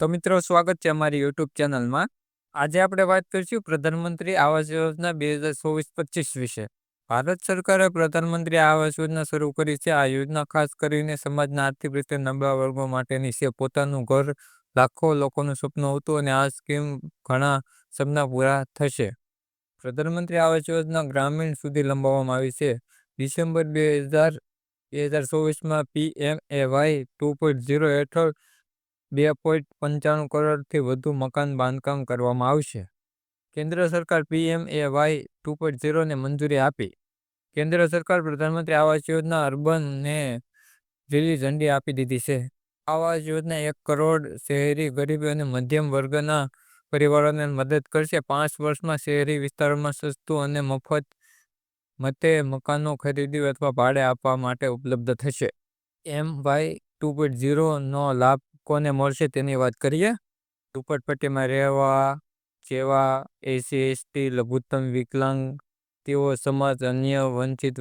તો મિત્રો, સ્વાગત છે અમારી યુટ્યુબ ચેનલમાં. આજે આપણે વાત કરીશું પ્રધાનમંત્રી આવાસ યોજના બે હજાર ચોવીસ પચીસ વિશે. ભારત સરકારે પ્રધાનમંત્રી આવાસ યોજના શરૂ કરી છે. આ યોજના ખાસ કરીને સમાજના આર્થિક રીતે નબળા વર્ગો માટેની છે. પોતાનું ઘર લાખો લોકોનું સપનું હતું અને આ સ્કીમ ઘણા સપના પૂરા થશે. પ્રધાનમંત્રી આવાસ યોજના ગ્રામીણ સુધી લંબાવવામાં આવી છે. ડિસેમ્બર બે હજાર બે હજાર ચોવીસમાં P M A Y two point zero હેઠળ બે પોઈન્ટ પંચાણું કરોડથી વધુ મકાન બાંધકામ કરવામાં આવશે. કેન્દ્ર સરકાર PM A Y two point ઝીરોને મંજૂરી આપી. કેન્દ્ર સરકાર પ્રધાનમંત્રી આવાસ યોજના અર્બનને લીલી ઝંડી આપી દીધી છે. આવાસ યોજના એક કરોડ શહેરી ગરીબી અને મધ્યમ વર્ગના પરિવારોને મદદ કરશે. પાંચ વર્ષમાં શહેરી વિસ્તારોમાં સસ્તું અને મફત મતે મકાનો ખરીદી અથવા ભાડે આપવા માટે ઉપલબ્ધ થશે. એમ વાય ટુ પોઈન્ટ ઝીરોનો લાભ કોને મળશે તેની વાત કરીએ. ઝૂંપડપટ્ટીમાં રહેવા જેવા એસી, એસટી, લઘુત્તમ, વિકલાંગ, તેઓ સમાજ, અન્ય વંચિત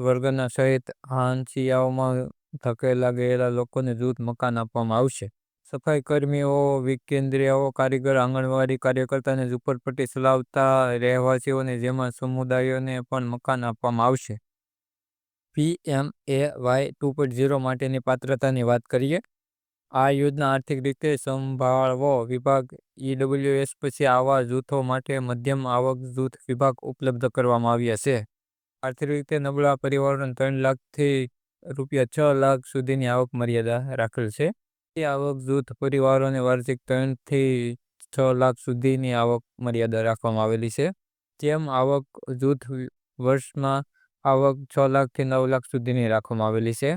વર્ગના સહિત હાંસિયાઓમાં ધકેલા ગયેલા લોકોને જૂથ મકાન આપવામાં આવશે. સફાઈ કર્મીઓ વિકેન્દ્રીયાઓ કારીગર, આંગણવાડી કાર્યકર્તાને ઝુંપડપટ્ટી ચલાવતા રહેવાસીઓને જેમાં સમુદાયોને પણ મકાન આપવામાં આવશે. P, M, A, Y two point zero માટેની પાત્રતાની વાત કરીએ. આ યોજના આર્થિક રીતે સંભાળવો વિભાગ ઈડબ્લ્યુએસ પછી આવા જૂથો માટે મધ્યમ આવક જૂથ વિભાગ ઉપલબ્ધ કરવામાં આવ્યા છે. આર્થિક રીતે નબળા પરિવારોને ત્રણ લાખથી રૂપિયા છ લાખ સુધીની આવક મર્યાદા રાખેલ છે. એ આવક જૂથ પરિવારોને વાર્ષિક ત્રણથી છ લાખ સુધીની આવક મર્યાદા રાખવામાં આવેલી છે. જેમ આવક જૂથ વર્ષમાં આવક છ લાખથી નવ લાખ સુધીની રાખવામાં આવેલી છે.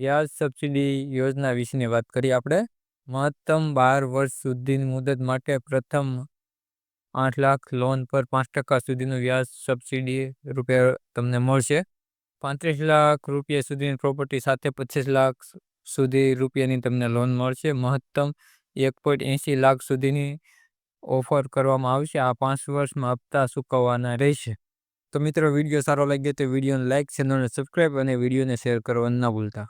વ્યાજ સબસિડી યોજના વિશેની વાત કરીએ આપણે. મહત્તમ બાર વર્ષ સુધીની મુદત માટે પ્રથમ આઠ લાખ લોન પર પાંચ ટકા સુધીનું વ્યાજ સબસિડી રૂપિયા તમને મળશે. પાંત્રીસ લાખ રૂપિયા સુધીની પ્રોપર્ટી સાથે પચીસ લાખ સુધી રૂપિયાની તમને લોન મળશે. મહત્તમ એક પોઈન્ટ એંસી લાખ સુધીની ઓફર કરવામાં આવશે. આ પાંચ વર્ષમાં હપ્તા ચૂકવવાના રહેશે. તો મિત્રો, વીડિયો સારો લાગ્યો તો વિડીયોને લાઇક ચેનલને સબસ્ક્રાઈબ અને વિડીયોને શેર કરવાનું ના ભૂલતા.